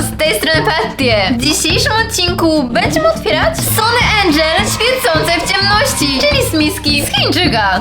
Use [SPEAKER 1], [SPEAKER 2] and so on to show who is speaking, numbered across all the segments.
[SPEAKER 1] z tej strony Patty. W dzisiejszym odcinku będziemy otwierać Sony Angel świecące w ciemności, czyli smiski z Chińczyka.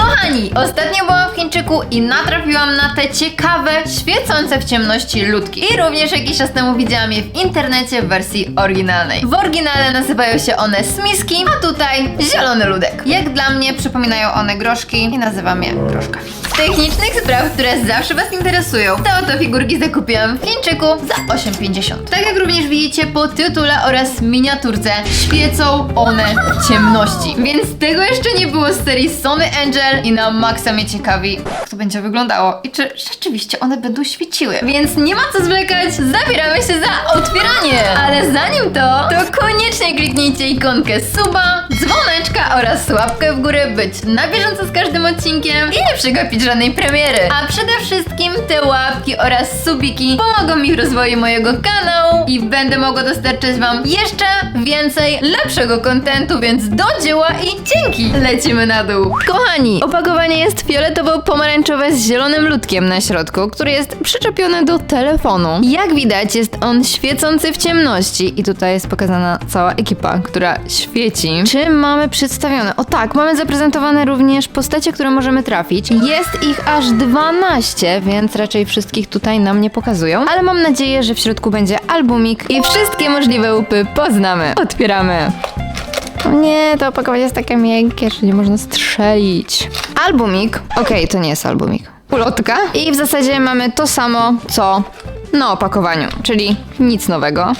[SPEAKER 1] Kochani, ostatnio byłam w Chińczyku i natrafiłam na te ciekawe, świecące w ciemności ludki. I również jakiś czas temu widziałam je w internecie w wersji oryginalnej. W oryginale nazywają się one smiski, a tutaj zielony ludek. Jak dla mnie przypominają one groszki i nazywam je groszkami. Z technicznych spraw, które zawsze Was interesują, te oto figurki zakupiłam w Chińczyku za 8,50. Tak jak również widzicie po tytule oraz miniaturce, świecą one w ciemności. Więc tego jeszcze nie było z serii Sony Angel i na maksa mnie ciekawi, jak to będzie wyglądało i czy rzeczywiście one będą świeciły. Więc nie ma co zwlekać, zabieramy się za otwieranie! Ale zanim to, to koniecznie kliknijcie ikonkę suba, dzwoneczka oraz łapkę w górę, być na bieżąco z każdym odcinkiem i nie przegapić żadnej premiery. A przede wszystkim te łapki oraz subiki pomogą mi w rozwoju mojego kanału i będę mogła dostarczać wam jeszcze więcej lepszego kontentu, więc do dzieła i dzięki! Lecimy na dół. Kochani, opakowanie jest fioletowo-pomarańczowe z zielonym ludkiem na środku, który jest przyczepiony do telefonu. Jak widać jest on świecący w ciemności i tutaj jest pokazana cała ekipa, która świeci. Czy mamy przedstawione? O tak, mamy zaprezentowane również postacie, które możemy trafić. Jest ich aż 12, więc raczej wszystkich tutaj nam nie pokazują, ale mam nadzieję, że w środku będzie albumik i wszystkie możliwe łupy poznamy. Otwieramy. Nie, to opakowanie jest takie miękkie, że nie można strzelić. Albumik. Okej, to nie jest albumik. Ulotka. I w zasadzie mamy to samo, co na opakowaniu, czyli nic nowego.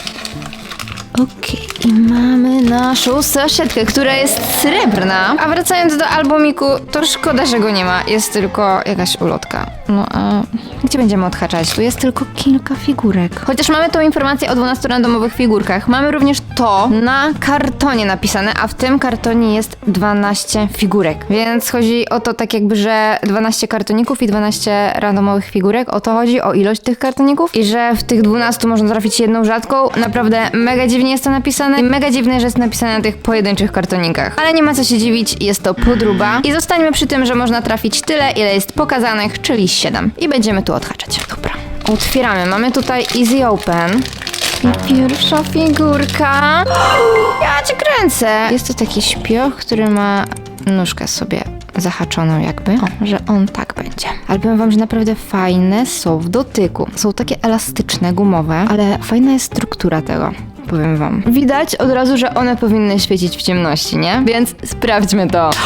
[SPEAKER 1] Okej, i mamy naszą saszetkę, która jest srebrna. A wracając do albumiku, to szkoda, że go nie ma. Jest tylko jakaś ulotka. No a gdzie będziemy odhaczać? Tu jest tylko kilka figurek. Chociaż mamy tą informację o 12 randomowych figurkach. Mamy również to na kartonie napisane, a w tym kartonie jest 12 figurek. Więc chodzi o to tak jakby, że 12 kartoników i 12 randomowych figurek. O to chodzi, o ilość tych kartoników. I że w tych 12 można trafić jedną rzadką. Naprawdę mega dziwnie jest to napisane i mega dziwne, że jest napisane na tych pojedynczych kartonikach. Ale nie ma co się dziwić, jest to podróba. I zostańmy przy tym, że można trafić tyle, ile jest pokazanych, czyli 7. I będziemy tu odhaczać. Dobra. Otwieramy. Mamy tutaj Easy Open. I pierwsza figurka. Ja cię kręcę. Jest to taki śpioch, który ma nóżkę sobie zahaczoną jakby, o, że on tak będzie. Ale powiem wam, że naprawdę fajne są w dotyku. Są takie elastyczne, gumowe, ale fajna jest struktura tego. Powiem wam. Widać od razu, że one powinny świecić w ciemności, nie? Więc sprawdźmy to.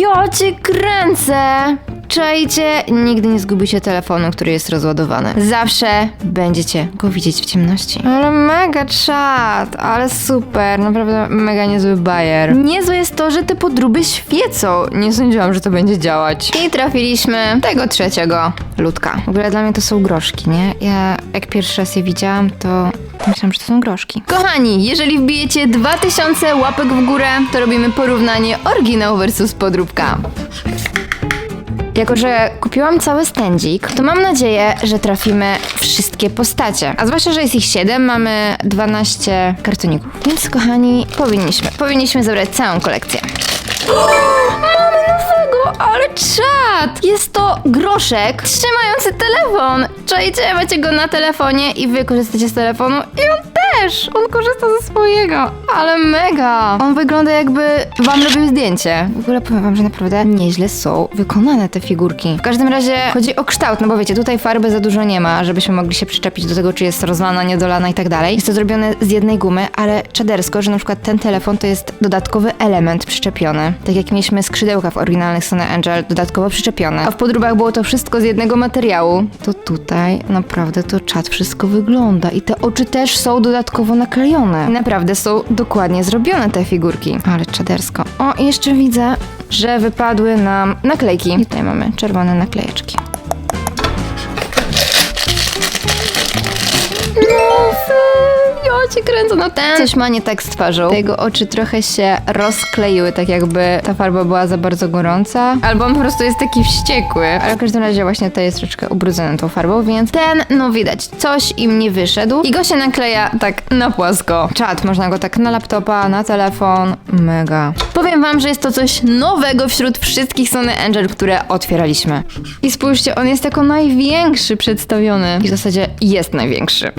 [SPEAKER 1] Ja cię kręcę! Czajcie, nigdy nie zgubicie telefonu, który jest rozładowany. Zawsze będziecie go widzieć w ciemności. Ale mega czad, ale super, naprawdę mega niezły bajer. Niezłe jest to, że te podróby świecą. Nie sądziłam, że to będzie działać. I trafiliśmy tego trzeciego ludka. W ogóle dla mnie to są groszki, nie? Ja jak pierwszy raz je widziałam, to myślałam, że to są groszki. Kochani, jeżeli wbijecie 2000 łapek w górę, to robimy porównanie oryginał versus podróbka. Jako, że kupiłam cały stędzik, to mam nadzieję, że trafimy wszystkie postacie. A zwłaszcza, że jest ich 7, mamy 12 kartoników. Więc, kochani, powinniśmy, powinniśmy zebrać całą kolekcję. Mamy nowego, ale Jest to groszek trzymający telefon. Czajcie, macie go na telefonie i wy korzystacie z telefonu i on też! On korzysta ze swojego, ale mega! On wygląda jakby wam robił zdjęcie. W ogóle powiem wam, że naprawdę nieźle są wykonane te figurki. W każdym razie chodzi o kształt, no bo wiecie, tutaj farby za dużo nie ma, żebyśmy mogli się przyczepić do tego, czy jest rozlana, niedolana i tak dalej. Jest to zrobione z jednej gumy, ale czadersko, że na przykład ten telefon to jest dodatkowy element przyczepiony. Tak jak mieliśmy skrzydełka w oryginalnych Sony Angel, dodatkowo przyczepione. A w podróbach było to wszystko z jednego materiału. To tutaj naprawdę to czad wszystko wygląda i te oczy też są dodatkowo naklejone. Naprawdę są dokładnie zrobione te figurki. Ale czadersko. O, i jeszcze widzę, że wypadły nam naklejki. I tutaj mamy czerwone naklejeczki. No, ja cię cię kręcę, no ten coś ma nie tak z twarzą. Te Jego oczy trochę się rozkleiły, tak jakby ta farba była za bardzo gorąca. Albo on po prostu jest taki wściekły. Ale w każdym razie właśnie to jest troszeczkę ubrudzony tą farbą, więc ten, no widać, coś im nie wyszedł. I go się nakleja tak na płasko. Czat, można go tak na laptopa, na telefon. Mega. Powiem wam, że jest to coś nowego wśród wszystkich Sony Angel, które otwieraliśmy. I spójrzcie, on jest jako największy przedstawiony. I w zasadzie jest największy.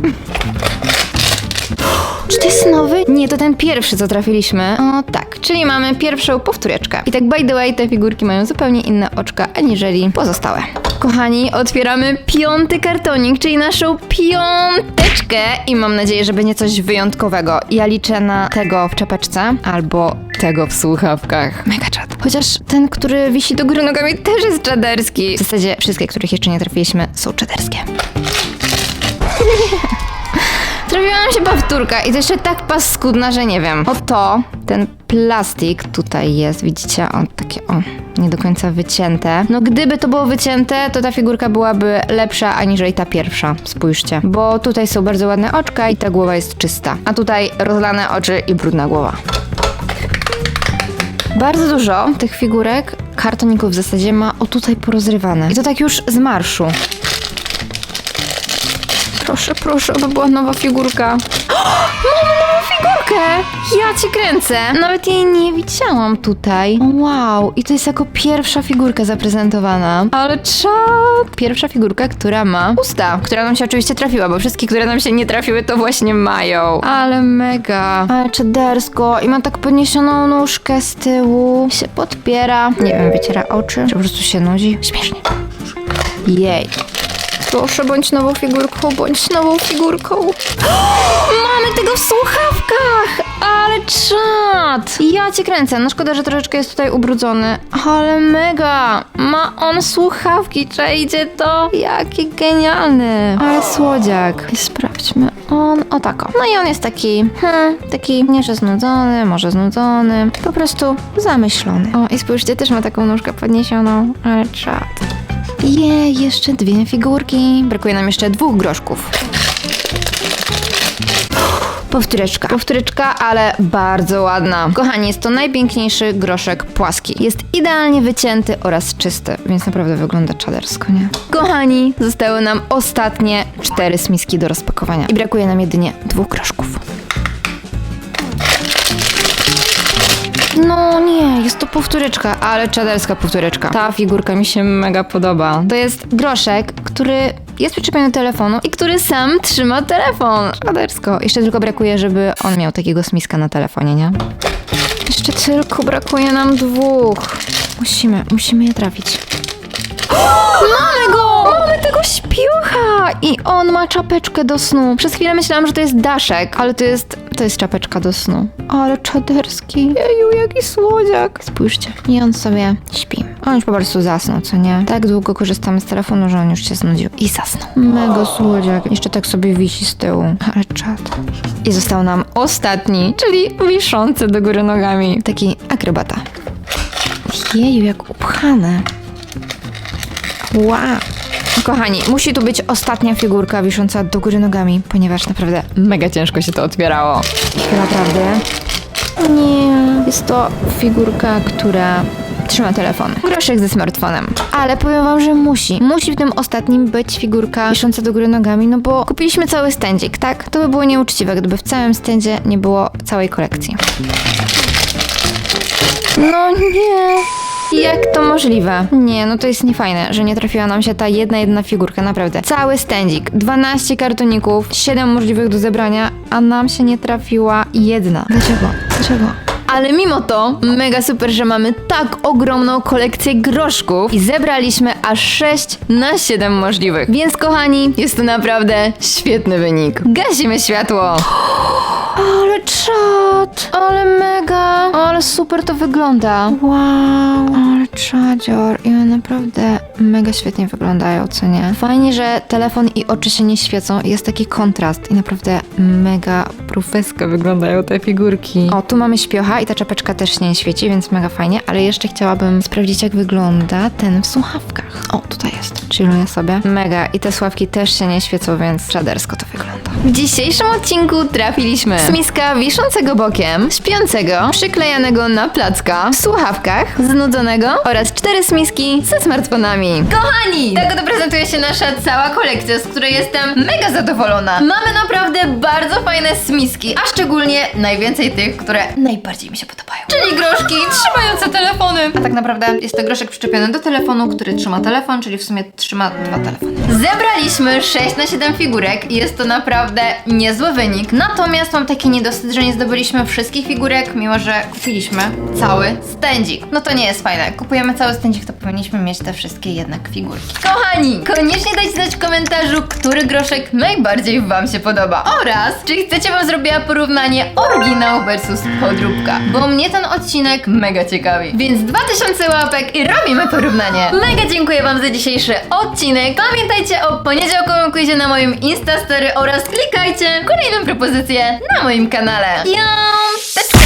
[SPEAKER 1] Czy to jest nowy? Nie, to ten pierwszy, co trafiliśmy. O tak, czyli mamy pierwszą powtóreczkę. I tak by the way, te figurki mają zupełnie inne oczka, aniżeli pozostałe. Kochani, otwieramy piąty kartonik, czyli naszą piąteczkę i mam nadzieję, że będzie coś wyjątkowego. Ja liczę na tego w czapeczce albo tego w słuchawkach. Mega czad. Chociaż ten, który wisi do góry nogami też jest czaderski. W zasadzie wszystkie, których jeszcze nie trafiliśmy są czaderskie. Trafiła nam się powtórka i to jeszcze tak paskudna, że nie wiem. Oto ten plastik tutaj jest, widzicie? On takie, o, nie do końca wycięte. No gdyby to było wycięte, to ta figurka byłaby lepsza aniżeli ta pierwsza. Spójrzcie. Bo tutaj są bardzo ładne oczka i ta głowa jest czysta. A tutaj rozlane oczy i brudna głowa. Bardzo dużo tych figurek, kartoników w zasadzie ma o tutaj porozrywane. I to tak już z marszu. Proszę, proszę, aby była nowa figurka. Mamy nową figurkę! Ja cię kręcę! Nawet jej nie widziałam tutaj. Wow, i to jest jako pierwsza figurka zaprezentowana. Ale czad! Pierwsza figurka, która ma usta, która nam się oczywiście trafiła, bo wszystkie, które nam się nie trafiły, to właśnie mają. Ale mega. Ale czadersko. I ma tak podniesioną nóżkę z tyłu. Się podpiera. Nie wiem, wyciera oczy. Czy po prostu się nudzi? Śmiesznie. Jej. Proszę, bądź nową figurką, bądź nową figurką. Mamy tego w słuchawkach! Ale czad! Ja cię kręcę. No szkoda, że troszeczkę jest tutaj ubrudzony. Ale mega! Ma on słuchawki, czajcie to? Jaki genialny! Ale słodziak. I sprawdźmy. On, o tako. No i on jest taki, hmm, taki nie że znudzony, może znudzony, po prostu zamyślony. O, i spójrzcie, też ma taką nóżkę podniesioną, ale czad. Je, jeszcze dwie figurki. Brakuje nam jeszcze dwóch groszków. Powtóreczka. Powtóreczka, ale bardzo ładna. Kochani, jest to najpiękniejszy groszek płaski. Jest idealnie wycięty oraz czysty, więc naprawdę wygląda czadersko, nie? Kochani, zostały nam ostatnie cztery smiski do rozpakowania. I brakuje nam jedynie dwóch groszków. No jest to powtóreczka, ale czaderska powtóreczka. Ta figurka mi się mega podoba. To jest groszek, który jest przyczepiony do telefonu i który sam trzyma telefon. Czadersko. Jeszcze tylko brakuje, żeby on miał takiego smiska na telefonie, nie? Jeszcze tylko brakuje nam dwóch. Musimy, musimy je trafić. Mamy go! Mamy tego śpiucha! I on ma czapeczkę do snu. Przez chwilę myślałam, że to jest daszek, ale to jest, to jest czapeczka do snu. Ale czaderski. Jeju, jaki słodziak. Spójrzcie. I on sobie śpi. On już po prostu zasnął, co nie? Tak długo korzystamy z telefonu, że on już się znudził. I zasnął. Mega słodziak. Jeszcze tak sobie wisi z tyłu. Ale czad. I został nam ostatni, czyli wiszący do góry nogami. Taki akrobata. Jeju, jak upchane. Wow. Kochani, musi tu być ostatnia figurka wisząca do góry nogami, ponieważ naprawdę mega ciężko się to otwierało. Chyba prawdę. Nie, jest to figurka, która trzyma telefon. Groszek ze smartfonem. Ale powiem wam, że musi. Musi w tym ostatnim być figurka wisząca do góry nogami, no bo kupiliśmy cały stędzik, tak? To by było nieuczciwe, gdyby w całym stędzie nie było całej kolekcji. No nie. Jak to możliwe? Nie, no to jest niefajne, że nie trafiła nam się ta jedna, jedna figurka, naprawdę. Cały stędzik, 12 kartoników, 7 możliwych do zebrania, a nam się nie trafiła jedna. Dlaczego? Dlaczego? Ale mimo to, mega super, że mamy tak ogromną kolekcję groszków i zebraliśmy aż 6 na 7 możliwych. Więc kochani, jest to naprawdę świetny wynik. Gasimy światło. Ale czad, ale mega, ale super to wygląda. Wow, ale czadzior i one naprawdę mega świetnie wyglądają, co nie? Fajnie, że telefon i oczy się nie świecą, jest taki kontrast i naprawdę mega profesko wyglądają te figurki. O, tu mamy śpiocha
[SPEAKER 2] i ta czapeczka też nie świeci, więc mega fajnie, ale jeszcze chciałabym sprawdzić jak wygląda ten w słuchawkach. O, tutaj jest. Chilluję sobie. Mega i te sławki też się nie świecą, więc czadersko to wygląda. W dzisiejszym odcinku trafiliśmy z miska wiszącego bokiem, śpiącego, przyklejanego na placka, w słuchawkach, znudzonego oraz cztery smiski ze smartfonami.
[SPEAKER 1] Kochani, tak oto prezentuje się nasza cała kolekcja, z której jestem mega zadowolona. Mamy naprawdę bardzo fajne smiski, a szczególnie najwięcej tych, które najbardziej mi się podobają. Czyli groszki trzymające telefony. A tak naprawdę jest to groszek przyczepiony do telefonu, który trzyma telefon, czyli w sumie trzyma dwa telefony. Zebraliśmy 6 na 7 figurek i jest to naprawdę niezły wynik. Natomiast mam taki niedosyt, że nie zdobyliśmy wszystkich figurek, mimo że kupiliśmy cały stędzik. No to nie jest fajne. Kupujemy cały stędzik, to powinniśmy mieć te wszystkie jednak figurki. Kochani, koniecznie dajcie znać w komentarzu, który groszek najbardziej Wam się podoba. Oraz, czy chcecie Wam zrobiła porównanie oryginał versus podróbka. Bo mnie ten odcinek mega ciekawi. Więc 2000 łapek i robimy porównanie. Mega dziękuję Wam za dzisiejszy odcinek. Pamiętajcie o poniedziałkowym quizie na moim Instastory oraz klikajcie kolejną propozycję na moim kanale. Ją! Teczka!